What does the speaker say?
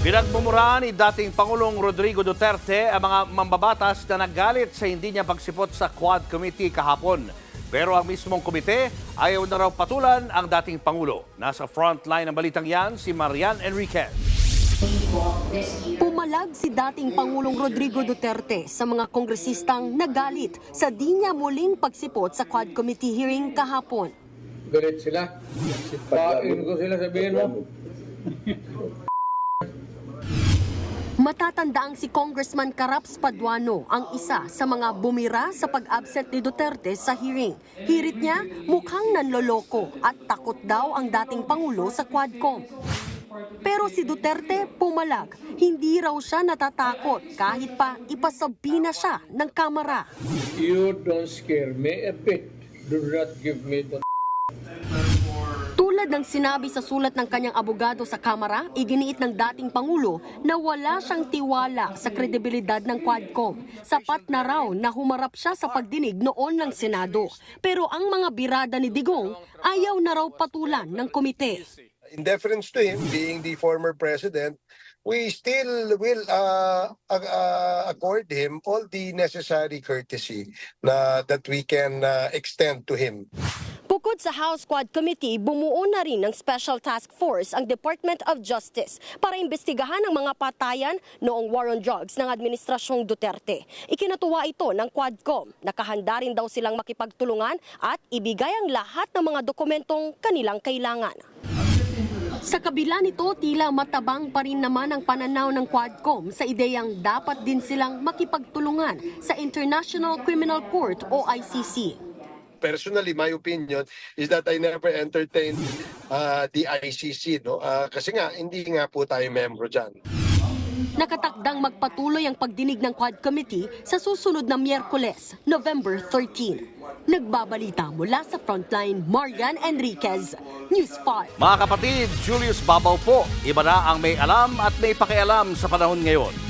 Pinagmumurahan ni dating Pangulong Rodrigo Duterte ang mga mambabatas na nagalit sa hindi niya pagsipot sa Quad Committee kahapon. Pero ang mismong komite ayaw na raw patulan ang dating Pangulo. Nasa frontline ng balitang yan si Marian Enriquez. Pumalag si dating Pangulong Rodrigo Duterte sa mga kongresistang nagalit sa di niya muling pagsipot sa Quad Committee hearing kahapon. Galit sila. Pain ko sila sabihin mo. Matatandaang si Congressman Caraps Paduano ang isa sa mga bumira sa pag-absent ni Duterte sa hearing. Hirit niya, mukhang nanloloko at takot daw ang dating Pangulo sa Quadcom. Pero si Duterte pumalag, hindi raw siya natatakot kahit pa ipasabi na siya ng kamera. You don't scare me a bit. Do not give me the ng sinabi sa sulat ng kanyang abogado sa Kamara, iginiit ng dating Pangulo na wala siyang tiwala sa kredibilidad ng Quadcom. Sapat na raw na humarap siya sa pagdinig noon ng Senado. Pero ang mga birada ni Digong ayaw na raw patulan ng komite. in deference to him being the former president, we still will uh, uh, accord him all the necessary courtesy na that we can uh, extend to him. Bukod sa House Quad Committee, bumuo na rin ng Special Task Force ang Department of Justice para imbestigahan ang mga patayan noong war on drugs ng Administrasyong Duterte. Ikinatuwa ito ng Quadcom. Nakahanda rin daw silang makipagtulungan at ibigay ang lahat ng mga dokumentong kanilang kailangan. Sa kabila nito, tila matabang pa rin naman ang pananaw ng Quadcom sa ideyang dapat din silang makipagtulungan sa International Criminal Court o ICC. Personally, my opinion is that I never entertained uh, the ICC, no? Uh, kasi nga, hindi nga po tayo membro dyan. Nakatakdang magpatuloy ang pagdinig ng Quad Committee sa susunod na Miyerkules, November 13. Nagbabalita mula sa Frontline, Marian Enriquez, News 5. Mga kapatid, Julius Babaw po. Iba na ang may alam at may pakialam sa panahon ngayon.